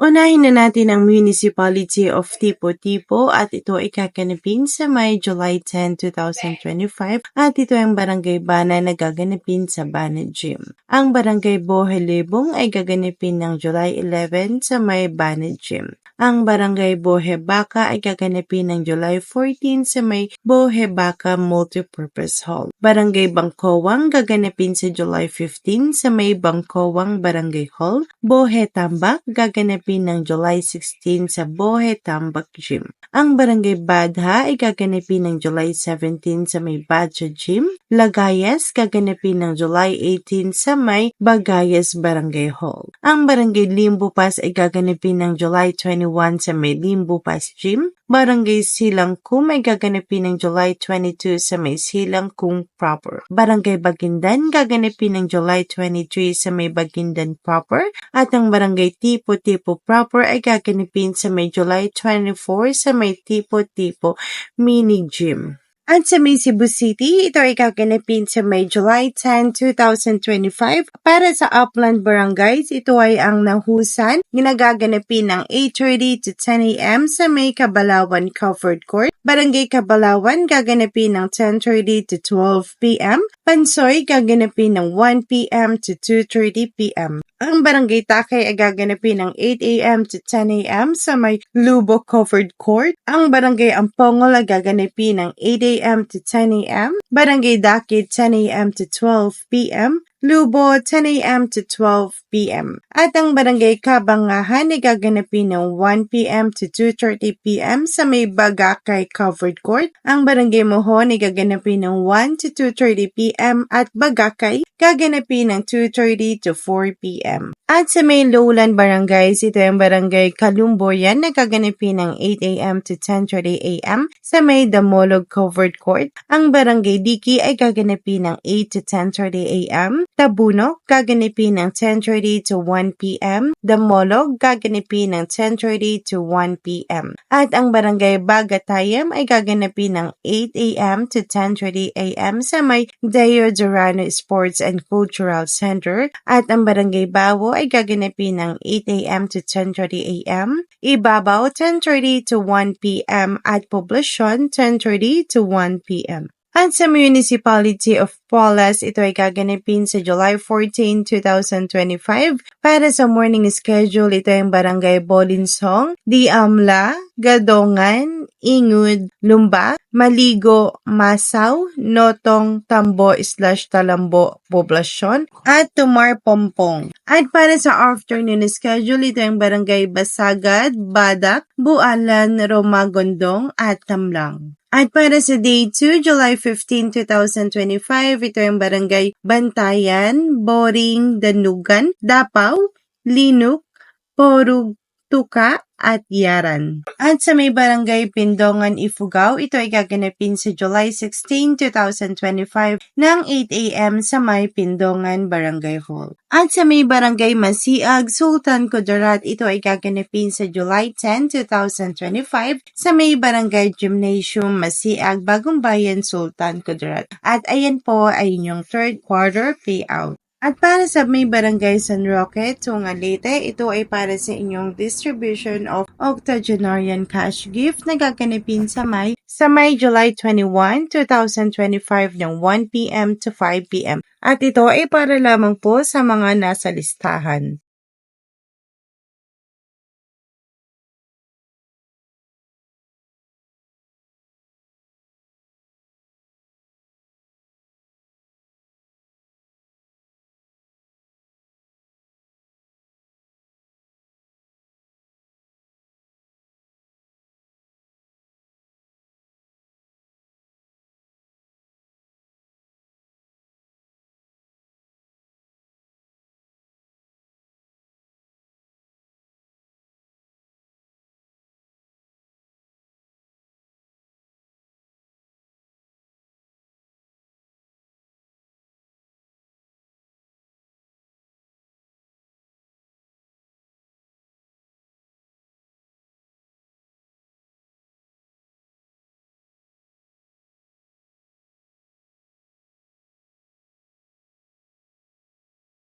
Unahin na natin ang Municipality of Tipo-Tipo at ito ay kaganapin sa May July 10, 2025 at ito ang Barangay Bana na gaganapin sa Bana Gym. Ang Barangay Bohelebong ay gaganapin ng July 11 sa May Bana Gym. Ang Barangay Bohe Baka ay gaganapin ng July 14 sa may Bohe Baka Multipurpose Hall. Barangay Bangkowang gaganapin sa July 15 sa may Bangkowang Barangay Hall. Bohe Tambak gaganapin ng July 16 sa Bohe Tambak Gym. Ang Barangay Badha ay gaganapin ng July 17 sa may Badja Gym. Lagayas gaganapin ng July 18 sa may Bagayas Barangay Hall. Ang Barangay Limbupas ay gaganapin ng July 21 sa may Limbupas Gym. Barangay Silangkum ay gaganapin ng July 22 sa may Silangkum proper. Barangay Bagindan gaganapin ng July 23 sa may Bagindan proper. At ang Barangay Tipo-Tipo proper ay gaganapin sa may July 24 sa may Tipo-Tipo mini gym. At sa Cebu City, ito ay gaganapin sa may July 10, 2025. Para sa Upland Barangays, ito ay ang nahusan, ginagaganapin ng 8.30 to 10 a.m. sa may Kabalawan Covered Court. Barangay Kabalawan, gaganapin ng 10.30 to 12 p.m. Pansoy, gaganapin ng 1 p.m. to 2.30 p.m. Ang Barangay Takay ay gaganapin ng 8 a.m. to 10 a.m. sa may Lubo Covered Court. Ang Barangay Ampongol ay gaganapin ng 8 a.m. to 10 a.m. Barangay Dakit 10 a.m. to 12 p.m. Lubo 10 a.m. to 12 p.m. At ang Barangay Kabangahan ay gaganapin ng 1 p.m. to 2.30 p.m. sa may Bagakay Covered Court. Ang Barangay Mohon ay gaganapin ng 1 to 2.30 p.m. at Bagakay gaganapin ng 2.30 to 4 p.m. At sa may Lowland Barangays, ito ang Barangay Kalumboyan na gaganapin ng 8 a.m. to 10.30 a.m. sa may Damolog Covered Court. Ang Barangay Diki ay gaganapin ng 8 to 10.30 a.m. Tabuno, gaganapin ng 10.30 to 1 p.m. Damolog, gaganapin ng 10.30 to 1 p.m. At ang Barangay Bagatayam ay gaganapin ng 8 a.m. to 10.30 a.m. sa may Deo Durano Sports and Cultural Center. At ang Barangay Bawo ay gaganapin ng 8 a.m. to 10.30 a.m. Ibabaw, 10.30 to 1 p.m. At Poblacion, 10.30 to 1 p.m. At sa Municipality of Palas, ito ay gaganapin sa July 14, 2025. Para sa morning schedule, ito ay Barangay Bolinsong, Diamla, Gadongan, Ingud, Lumba, Maligo, Masaw, Notong, Tambo slash Talambo, Poblasyon, at Tumar Pompong. At para sa afternoon schedule, ito ang Barangay Basagad, Badak, Bualan, Romagondong, at Tamlang. At para sa Day 2, July 15, 2025, ito ang Barangay Bantayan, Boring, Danugan, Dapaw, Linuk, Porug, Tuka, at Yaran. At sa may barangay Pindongan, Ifugao, ito ay gaganapin sa July 16, 2025 ng 8 a.m. sa may Pindongan Barangay Hall. At sa may barangay Masiag, Sultan Kudarat, ito ay gaganapin sa July 10, 2025 sa may barangay Gymnasium Masiag, Bagong Bayan, Sultan Kudarat. At ayan po ay inyong third quarter payout. At para sa may barangay San Roque, Tungalite, ito ay para sa inyong distribution of octogenarian cash gift na gaganapin sa May sa May July 21, 2025 ng 1 p.m. to 5 p.m. At ito ay para lamang po sa mga nasa listahan.